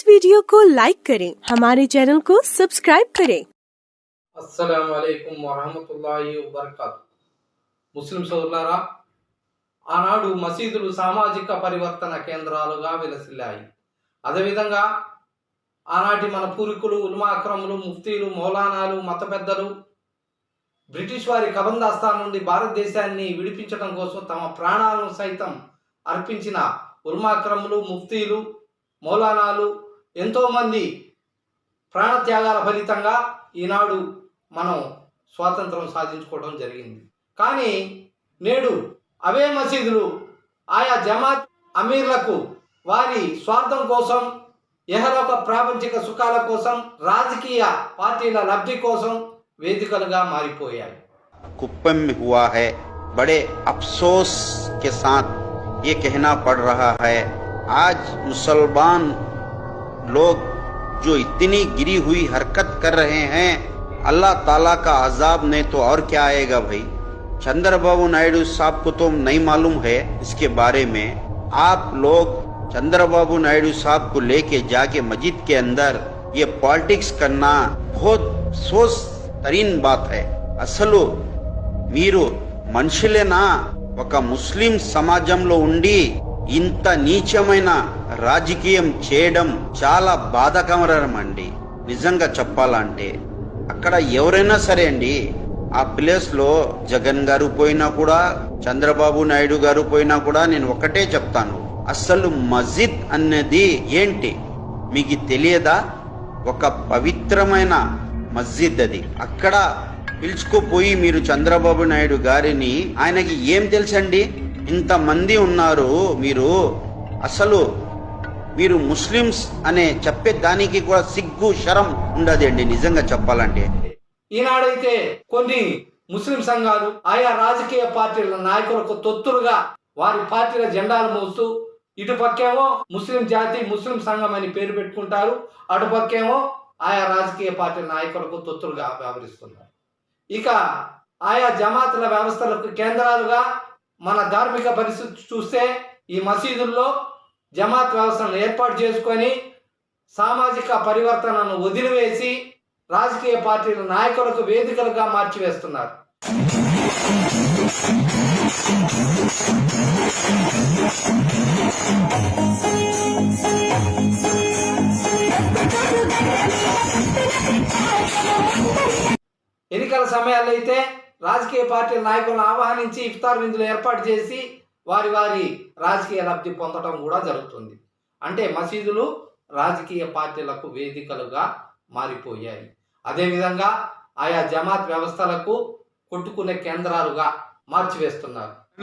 इस वीडियो को लाइक करें हमारे चैनल को सब्सक्राइब करें అస్సలం అయికం వరహమతుల్లాహి వబర్కాత్ ముస్లిం సోదరులారా ఆనాడు మసీదులు సామాజిక పరివర్తన కేంద్రాలుగా విలసిల్లాయి అదేవిధంగా ఆనాటి మన పూర్వీకులు ఉల్మాక్రములు ముఫ్తీలు మౌలానాలు మత పెద్దలు బ్రిటిష్ వారి కబందాస్థానం నుండి భారతదేశాన్ని విడిపించడం కోసం తమ ప్రాణాలను సైతం అర్పించిన ఉల్మాక్రములు ముఫ్తీలు మౌలానాలు ఎంతోమంది ప్రాణత్యాగాల ఫలితంగా ఈనాడు మనం స్వాతంత్రం సాధించుకోవడం జరిగింది కానీ నేడు అవే మసీదులు ఆయా జమాత్ అమీర్లకు వారి స్వార్థం కోసం యహలోక ప్రాపంచిక సుఖాల కోసం రాజకీయ పార్టీల లబ్ధి కోసం వేదికలుగా మారిపోయాయి कुप्पम में हुआ है बड़े अफसोस के साथ ये कहना पड़ रहा है आज मुसलमान लोग जो इतनी गिरी हुई हरकत कर रहे हैं अल्लाह ताला का अजाब ने तो और क्या आएगा भाई चंद्रबाबू नायडू साहब को तो नहीं मालूम है इसके बारे में आप लोग चंद्रबाबू नायडू साहब को लेके जाके मस्जिद के अंदर ये पॉलिटिक्स करना बहुत सोच तरीन बात है అసలు మీరు మనుషులేనా ఒక ముస్లిం సమాజంలో ఉండి ఇంత నీచమైన రాజకీయం చేయడం చాలా బాధాకరం అండి నిజంగా చెప్పాలంటే. అక్కడ ఎవరైనా సరే అండి ఆ ప్లేస్లో జగన్ గారు పోయినా కూడా చంద్రబాబు నాయుడు గారు పోయినా కూడా నేను ఒకటే చెప్తాను. అసలు మస్జిద్ అనేది ఏంటి? మీకు తెలియదా? ఒక పవిత్రమైన మస్జిద్ అది. అక్కడ పిలుచుకుపోయి మీరు చంద్రబాబు నాయుడు గారిని ఆయనకి ఏం తెలుసండి? ఇంతమంది ఉన్నారు మీరు అసలు మీరు ముస్లిమ్స్ అనే చెప్పే దానికి కూడా సిగ్గు శరం ఉండదండి నిజంగా చెప్పాలంటే. ఈనాడైతే కొన్ని ముస్లిం సంఘాలు ఆయా రాజకీయ పార్టీల నాయకులకు తొత్తులుగా వారి పార్టీల జెండాలు మోస్తూ ఇటు పక్కేమో ముస్లిం జాతి ముస్లిం సంఘం అని పేరు పెట్టుకుంటారు. అటు పక్కేమో ఆయా రాజకీయ పార్టీల నాయకులకు తొత్తులుగా వ్యవహరిస్తున్నారు. ఇక ఆయా జమాతుల వ్యవస్థలకు కేంద్రాలుగా మన ధార్మిక పరిస్థితి చూస్తే ఈ మసీదుల్లో జమాత్ వ్యవస్థను ఏర్పాటు చేసుకొని సామాజిక పరివర్తనను వదిలివేసి రాజకీయ పార్టీల నాయకులకు వేదికలుగా మార్చివేస్తున్నారు. ఎన్నికల సమయాల్లో అయితే రాజకీయ పార్టీల నాయకులను ఆహ్వానించి ఇఫ్తార్ విందులు ఏర్పాటు చేసి వారి వారి రాజకీయ లబ్ధి పొందడం కూడా జరుగుతుంది. అంటే మసీదులు రాజకీయ పార్టీలకు వేదికలుగా మారిపోయాయి. అదేవిధంగా ఆయా జమాత్ వ్యవస్థలకు కొట్టుకునే కేంద్రాలుగా మార్చివేస్తున్నారు.